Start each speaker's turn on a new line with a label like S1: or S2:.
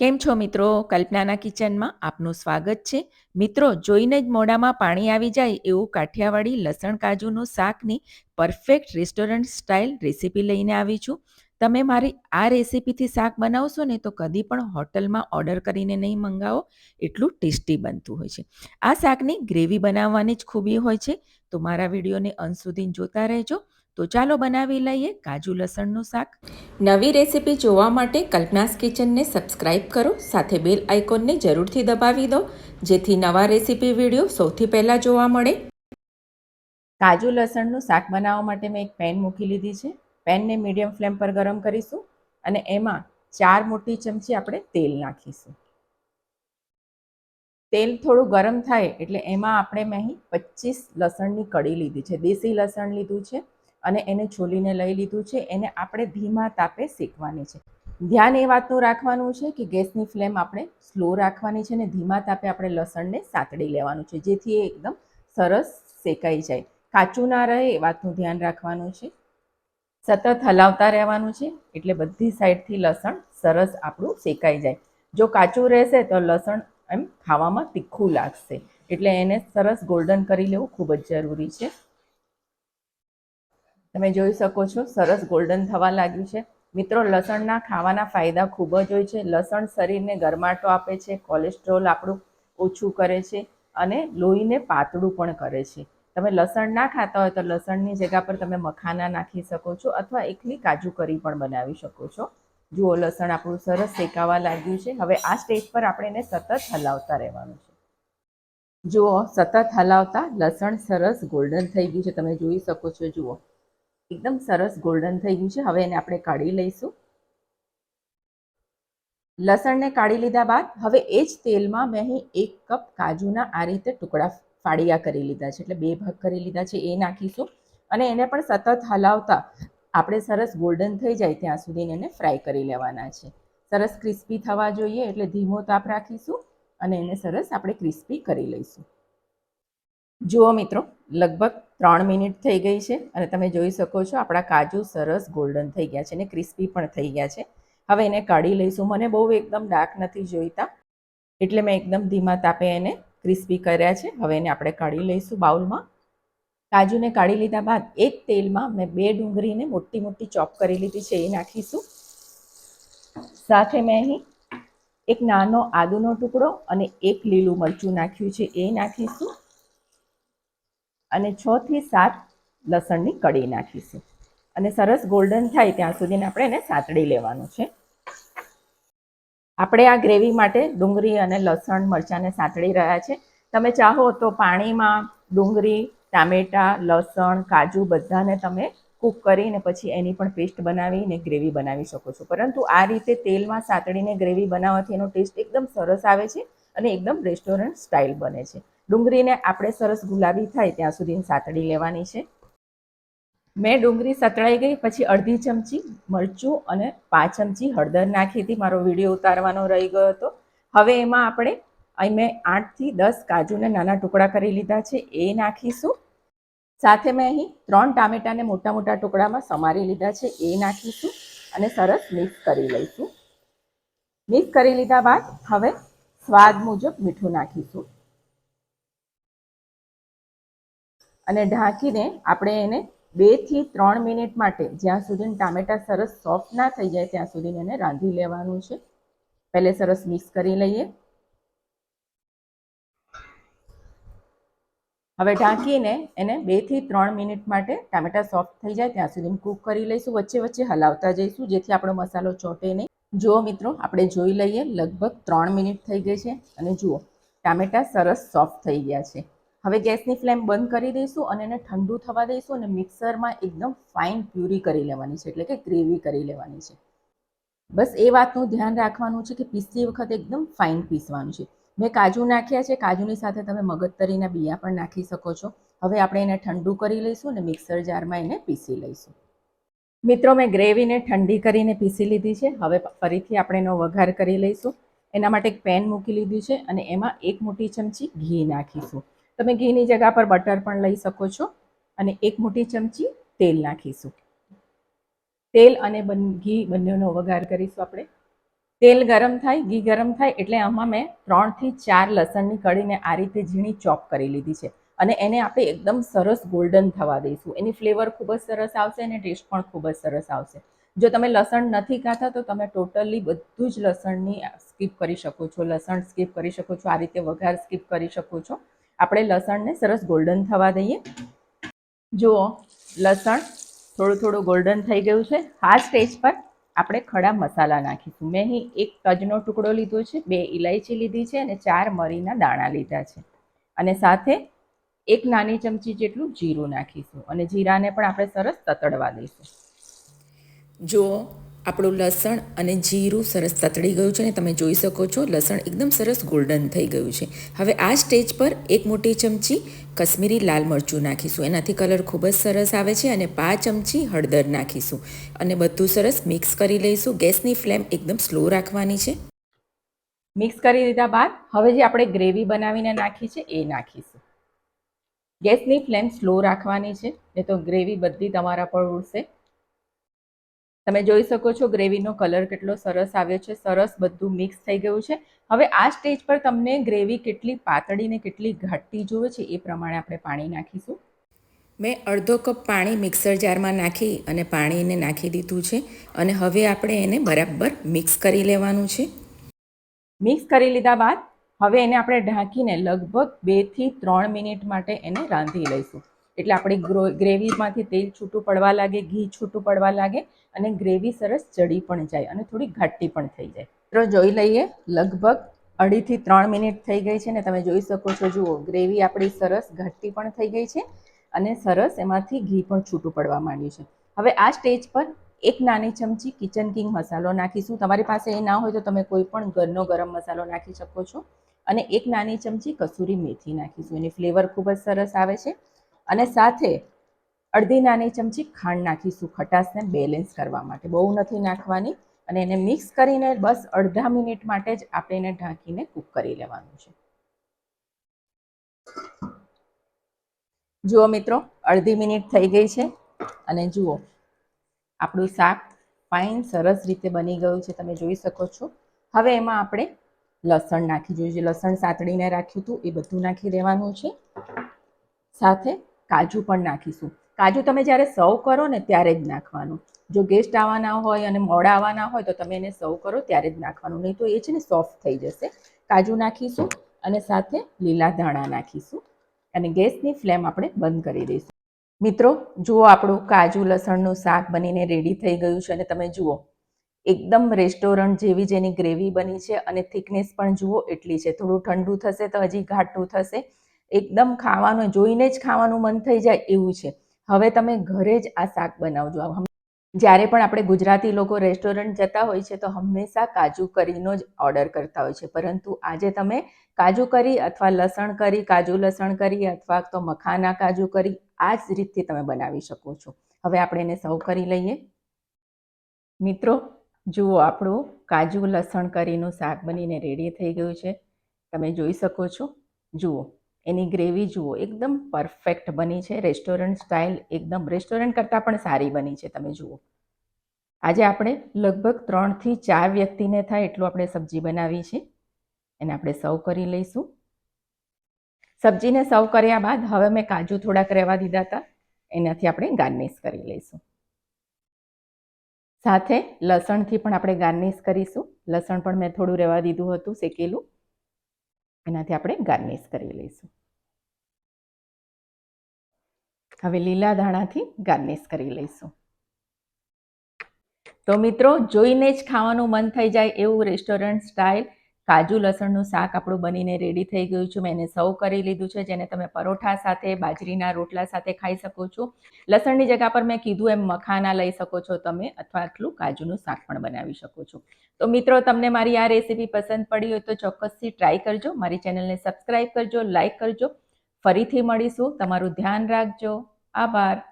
S1: કેમ છો મિત્રો? કલ્પનાના કિચનમાં આપનું સ્વાગત છે. મિત્રો, જોઈને જ મોઢામાં પાણી આવી જાય એવું કાઠિયાવાડી લસણ કાજુનું શાકની પરફેક્ટ રેસ્ટોરન્ટ સ્ટાઇલ રેસીપી લઈને આવી છું. તમે મારી આ રેસીપીથી શાક બનાવશો ને તો કદી પણ હોટલમાં ઓર્ડર કરીને નહીં મંગાવો. એટલું ટેસ્ટી બનતું હોય છે. આ શાકની ગ્રેવી બનાવવાની જ ખૂબી હોય છે. તો મારા વિડીયોને અંત સુધી જોતા રહેજો. તો ચાલો બનાવી લઈએ કાજુ લસણનું શાક. નવી રેસીપી જોવા માટે કલ્પનાસ કિચનને સબસ્ક્રાઇબ કરો સાથે બેલ આઇકોનને જરૂરથી દબાવી દો જેથી નવા રેસીપી વીડિયો સૌથી પહેલાં જોવા મળે. કાજુ લસણનું શાક બનાવવા માટે મેં એક પેન મૂકી લીધી છે. પેનને મીડિયમ ફ્લેમ પર ગરમ કરીશું અને એમાં ચાર મોટી ચમચી આપણે તેલ નાખીશું. તેલ થોડું ગરમ થાય એટલે એમાં આપણે મેં અહીં પચીસ લસણની કડી લીધી છે. દેશી લસણ લીધું છે. અને એને છોલીને લઈ લીધું છે. એને આપણે ધીમા તાપે શેકવાની છે. ધ્યાન એ વાતનું રાખવાનું છે કે ગેસની ફ્લેમ આપણે સ્લો રાખવાની છે અને ધીમા તાપે આપણે લસણને સાતડી લેવાનું છે, જેથી એ એકદમ સરસ શેકાઈ જાય. કાચું ના રહે એ વાતનું ધ્યાન રાખવાનું છે. સતત હલાવતા રહેવાનું છે એટલે બધી સાઈડથી લસણ સરસ આપણું શેકાઈ જાય. જો કાચું રહેશે તો લસણ એમ ખાવામાં તીખું લાગશે. એટલે એને સરસ ગોલ્ડન કરી લેવું ખૂબ જ જરૂરી છે. તમે જોઈ શકો છો, સરસ ગોલ્ડન થવા લાગ્યું છે. મિત્રો, લસણના ખાવાના ફાયદા ખૂબ જ હોય છે. લસણ શરીરને ગરમાટો આપે છે કોલેસ્ટ્રોલ આપણું ઓછું કરે છે અને લોહીને પાતળું પણ કરે છે. તમે લસણ ના ખાતા હોય તો લસણની જગ્યા પર તમે મખાના નાખી શકો છો અથવા એકલી કાજુ કરી પણ બનાવી શકો છો. જુઓ, લસણ આપણું સરસ શેકાવા લાગ્યું છે. હવે આ સ્ટેજ પર આપણે એને સતત હલાવતા રહેવાનું છે. જુઓ, સતત હલાવતા લસણ સરસ ગોલ્ડન થઈ ગયું છે. તમે જોઈ શકો છો, જુઓ. એકદમ સરસ ગોલ્ડન થઈ ગયું છે. હવે એને આપણે કાઢી લઈશું. લસણને કાઢી લીધા બાદ હવે એ જ તેલમાં મેં અહીં એક કપ કાજુના આ રીતે ટુકડા ફાળિયા કરી લીધા છે. એટલે બે ભાગ કરી લીધા છે, એ નાખીશું. અને એને પણ સતત હલાવતા આપણે સરસ ગોલ્ડન થઈ જાય ત્યાં સુધી એને ફ્રાય કરી લેવાના છે. સરસ ક્રિસ્પી થવા જોઈએ એટલે ધીમો તાપ રાખીશું અને એને સરસ આપણે ક્રિસ્પી કરી લઈશું. જુઓ મિત્રો, લગભગ ત્રણ મિનિટ થઈ ગઈ છે અને તમે જોઈ શકો છો આપણા કાજુ સરસ ગોલ્ડન થઈ ગયા છે અને ક્રિસ્પી પણ થઈ ગયા છે. હવે એને કાઢી લઈશું. મને બહુ એકદમ ડાર્ક નથી જોઈતા, એટલે મેં એકદમ ધીમા તાપે એને ક્રિસ્પી કર્યા છે. હવે એને આપણે કાઢી લઈશું બાઉલમાં. કાજુને કાઢી લીધા બાદ એક તેલમાં મેં બે ડુંગળીને મોટી મોટી ચોપ કરી લીધી છે, એ નાખીશું. સાથે મેં અહીં એક નાનો આદુનો ટુકડો અને એક લીલું મરચું નાખ્યું છે, એ નાખીશું. અને છ થી સાત લસણની કડી નાખીશું. અને સરસ ગોલ્ડન થાય ત્યાં સુધીને આપણે એને સાતડી લેવાનું છે. આપણે આ ગ્રેવી માટે ડુંગળી અને લસણ મરચાંને સાતળી રહ્યા છે. તમે ચાહો તો પાણીમાં ડુંગળી, ટામેટાં, લસણ, કાજુ બધાને તમે કૂક કરીને પછી એની પણ પેસ્ટ બનાવીને ગ્રેવી બનાવી શકો છો. પરંતુ આ રીતે તેલમાં સાતળીને ગ્રેવી બનાવવાથી એનો ટેસ્ટ એકદમ સરસ આવે છે અને એકદમ રેસ્ટોરન્ટ સ્ટાઇલ બને છે. ડુંગળીને આપણે સરસ ગુલાબી થાય ત્યાં સુધી સાતડી લેવાની છે. મેં ડુંગળી સતળાઈ ગઈ, પછી અડધી ચમચી મરચું અને પાંચ ચમચી હળદર નાખી હતી, મારો વીડિયો ઉતારવાનો રહી ગયો હતો. હવે એમાં આપણે અહીં મેં આઠથી દસ કાજુને નાના ટુકડા કરી લીધા છે, એ નાખીશું. સાથે મેં અહીં ત્રણ ટામેટાને મોટા મોટા ટુકડામાં સમારી લીધા છે, એ નાખીશું અને સરસ મિક્સ કરી લઈશું. મિક્સ કરી લીધા બાદ હવે સ્વાદ મુજબ મીઠું નાખીશું. અને ઢાંકીને આપણે એને બેથી ત્રણ મિનિટ માટે જ્યાં સુધી ટામેટા સરસ સોફ્ટ ના થઈ જાય ત્યાં સુધી એને રાંધી લેવાનું છે. પહેલે સરસ મિક્સ કરી લઈએ. હવે ઢાંકીને એને બેથી ત્રણ મિનિટ માટે ટામેટા સોફ્ટ થઈ જાય ત્યાં સુધી કૂક કરી લઈશું. વચ્ચે વચ્ચે હલાવતા જઈશું, જેથી આપણો મસાલો ચોટે નહીં. જુઓ મિત્રો, આપણે જોઈ લઈએ, લગભગ ત્રણ મિનિટ થઈ ગઈ છે. અને જુઓ, ટામેટા સરસ સોફ્ટ થઈ ગયા છે. હવે ગેસની ફ્લેમ બંધ કરી દઈશું અને એને ઠંડુ થવા દઈશું અને મિક્સરમાં એકદમ ફાઇન પ્યુરી કરી લેવાની છે, એટલે કે ગ્રેવી કરી લેવાની છે. બસ એ વાતનું ધ્યાન રાખવાનું છે કે પીસતી વખતે એકદમ ફાઇન પીસવાનું છે. મેં કાજુ નાખ્યા છે, કાજુની સાથે તમે મગજતરીના બિયા પણ નાખી શકો છો. હવે આપણે એને ઠંડુ કરી લઈશું અને મિક્સર જારમાં એને પીસી લઈશું. મિત્રો, મેં ગ્રેવીને ઠંડી કરીને પીસી લીધી છે. હવે ફરીથી આપણે એનો વઘાર કરી લઈશું. એના માટે એક પેન મૂકી લીધી છે અને એમાં એક મોટી ચમચી ઘી નાખીશું. તમે ઘીની જગ્યા પર બટર પણ લઈ શકો છો અને એક મોટી ચમચી તેલ નાખીશું. તેલ અને ઘી બંનેનો વઘાર કરીશું આપણે. તેલ ગરમ થાય, ઘી ગરમ થાય એટલે આમાં મેં ત્રણથી ચાર લસણની કળીને આ રીતે ઝીણી ચોપ કરી લીધી છે. અને એને આપણે એકદમ સરસ ગોલ્ડન થવા દઈશું. એની ફ્લેવર ખૂબ જ સરસ આવશે અને ટેસ્ટ પણ ખૂબ જ સરસ આવશે. જો તમે લસણ નથી ખાતા તો તમે ટોટલી બધું જ લસણની સ્કીપ કરી શકો છો, લસણ સ્કીપ કરી શકો છો, આ રીતે વઘાર સ્કીપ કરી શકો છો. આપણે લસણને સરસ ગોલ્ડન થવા દઈએ. જુઓ, લસણ થોડું થોડું ગોલ્ડન થઈ ગયું છે. આ સ્ટેજ પર આપણે ખડા મસાલા નાખીશું. મેં અહીં એક તજનો ટુકડો લીધો છે, બે ઇલાયચી લીધી છે અને ચાર મરીના દાણા લીધા છે. અને સાથે એક નાની ચમચી જેટલું જીરું નાખીશું અને જીરાને પણ આપણે સરસ તતડવા દઈશું.
S2: જુઓ આપણું લસણ અને જીરું સરસ તતડી ગયું છે ને તમે જોઈ શકો છો લસણ એકદમ સરસ ગોલ્ડન થઈ ગયું છે. હવે આ સ્ટેજ પર એક મોટી ચમચી કશ્મીરી લાલ મરચું નાખીશું. એનાથી કલર ખૂબ જ સરસ આવે છે અને પાંચ ચમચી હળદર નાખીશું. અને બધું સરસ મિક્સ કરી લઈશું. ગેસની ફ્લેમ એકદમ સ્લો રાખવાની છે.
S1: મિક્સ કરી દીધા બાદ હવે જે આપણે ગ્રેવી બનાવીને નાખી છે એ નાખીશું. ગેસની ફ્લેમ સ્લો રાખવાની છે. નહીં તો ગ્રેવી બધી તમારા પર ઉડશે. તમે જોઈ શકો છો ગ્રેવીનો કલર કેટલો સરસ આવ્યો છે, સરસ બધું મિક્સ થઈ ગયું છે. હવે આ સ્ટેજ પર તમને ગ્રેવી કેટલી પાતળી ને કેટલી ઘાટી જોવે છે એ પ્રમાણે આપણે પાણી નાખીશું.
S2: મેં અડધો કપ પાણી મિક્સર જારમાં નાખી અને પાણીને નાખી દીધું છે અને હવે આપણે એને બરાબર મિક્સ કરી લેવાનું છે.
S1: મિક્સ કરી લીધા બાદ હવે એને આપણે ઢાંકીને લગભગ બેથી ત્રણ મિનિટ માટે એને રાંધી લઈશું. એટલે આપણી ગ્રો- ગ્રેવીમાંથી તેલ છૂટું પડવા લાગે, ઘી છૂટું પડવા લાગે અને ગ્રેવી સરસ ચડી પણ જાય અને થોડી ઘાટી પણ થઈ જાય. મિત્રો, જોઈ લઈએ, લગભગ અઢીથી ત્રણ મિનિટ થઈ ગઈ છે ને તમે જોઈ શકો છો, જુઓ, ગ્રેવી આપણી સરસ ઘાટી પણ થઈ ગઈ છે અને સરસ એમાંથી ઘી પણ છૂટું પડવા માંડ્યું છે. હવે આ સ્ટેજ પર એક નાની ચમચી કિચન કિંગ મસાલો નાખીશું. તમારી પાસે એ ના હોય તો તમે કોઈ પણ ઘરનો ગરમ મસાલો નાખી શકો છો. અને એક નાની ચમચી કસૂરી મેથી નાખીશું. એની ફ્લેવર ખૂબ જ સરસ આવે છે. અને સાથે અડધી નાની ચમચી ખાંડ નાખીશું ખટાશને બેલેન્સ કરવા માટે. બહુ નથી નાખવાની અને એને મિક્સ કરીને બસ અડધા મિનિટ માટે જ આપણે એને ઢાંકીને કૂક કરી લેવાનું છે. જુઓ મિત્રો, અડધી મિનિટ થઈ ગઈ છે અને જુઓ, આપણું શાક ફાઇન સરસ રીતે બની ગયું છે. તમે જોઈ શકો છો. હવે એમાં આપણે લસણ નાખી જોઈએ લસણ સાતડીને રાખ્યું હતું, એ બધું નાખી દેવાનું છે. સાથે કાજુ પણ નાખીશું. કાજુ તમે જ્યારે સર્વ કરો ને ત્યારે જ નાખવાનું. જો ગેસ્ટ આવવાના હોય અને મોડા આવવાના હોય તો તમે એને સર્વ કરો ત્યારે જ નાખવાનું. નહીં તો એ છે ને સોફ્ટ થઈ જશે. કાજુ નાખીશું અને સાથે લીલા ધાણા નાખીશું. અને ગેસની ફ્લેમ આપણે બંધ કરી દઈશું. મિત્રો, જુઓ આપણું કાજુ લસણનું શાક બનીને રેડી થઈ ગયું છે અને તમે જુઓ, એકદમ રેસ્ટોરન્ટ જેવી જેની ગ્રેવી બની છે અને થિકનેસ પણ જુઓ એટલી છે. થોડું ઠંડુ થશે તો હજી ઘાટું થશે. એકદમ ખાવાનું, જોઈને જ ખાવાનું મન થઈ જાય એવું છે. હવે તમે ઘરે જ આ શાક બનાવજો. જ્યારે પણ આપણે ગુજરાતી લોકો રેસ્ટોરન્ટ જતા હોય છે, તો હંમેશા કાજુ કરીનો જ ઓર્ડર કરતા હોય છે. પરંતુ આજે તમે કાજુ કરી અથવા લસણ કરી, કાજુ લસણ કરી અથવા તો મખાના કાજુ કરી, આ જ રીતથી તમે બનાવી શકો છો. હવે આપણે એને સર્વ કરી લઈએ. મિત્રો, જુઓ આપણું કાજુ લસણ કરીનું શાક બનીને રેડી થઈ ગયું છે. તમે જોઈ શકો છો. જુઓ. એની ગ્રેવી જુઓ, એકદમ પરફેક્ટ બની છે. રેસ્ટોરન્ટ સ્ટાઇલ એકદમ રેસ્ટોરન્ટ કરતાં પણ સારી બની છે, તમે જુઓ. આજે આપણે લગભગ ત્રણથી ચાર વ્યક્તિને થાય એટલું આપણે સબ્જી બનાવી છે. એને આપણે સર્વ કરી લઈશું. સબ્જીને સર્વ કર્યા બાદ હવે મેં કાજુ થોડાક રહેવા દીધા હતા. એનાથી આપણે ગાર્નિશ કરી લઈશું. સાથે લસણથી પણ આપણે ગાર્નિશ કરીશું. લસણ પણ મેં થોડું રહેવા દીધું હતું, શેકેલું. એનાથી આપણે ગાર્નિશ કરી લઈશું. હવે લીલા ધાણાથી ગાર્નિશ કરી લઈશું. તો મિત્રો, જોઈને જ ખાવાનું મન થઈ જાય એવું રેસ્ટોરન્ટ સ્ટાઇલ કાજુ લસણનું શાક આપણું બનીને રેડી થઈ ગયું છે. મેં એને સર્વ કરી લીધું છે. જેને તમે પરોઠા સાથે, બાજરીના રોટલા સાથે ખાઈ શકો છો. લસણની જગ્યા પર મેં કીધું એમ મખાના લઈ શકો છો તમે અથવા આટલું કાજુનું શાક પણ બનાવી શકો છો. તો મિત્રો, તમને મારી આ રેસીપી પસંદ પડી હોય તો ચોક્કસથી ટ્રાય કરજો. મારી ચેનલને સબસ્ક્રાઈબ કરજો લાઇક કરજો. ફરીથી મળીશું. તમારું ધ્યાન રાખજો. આભાર.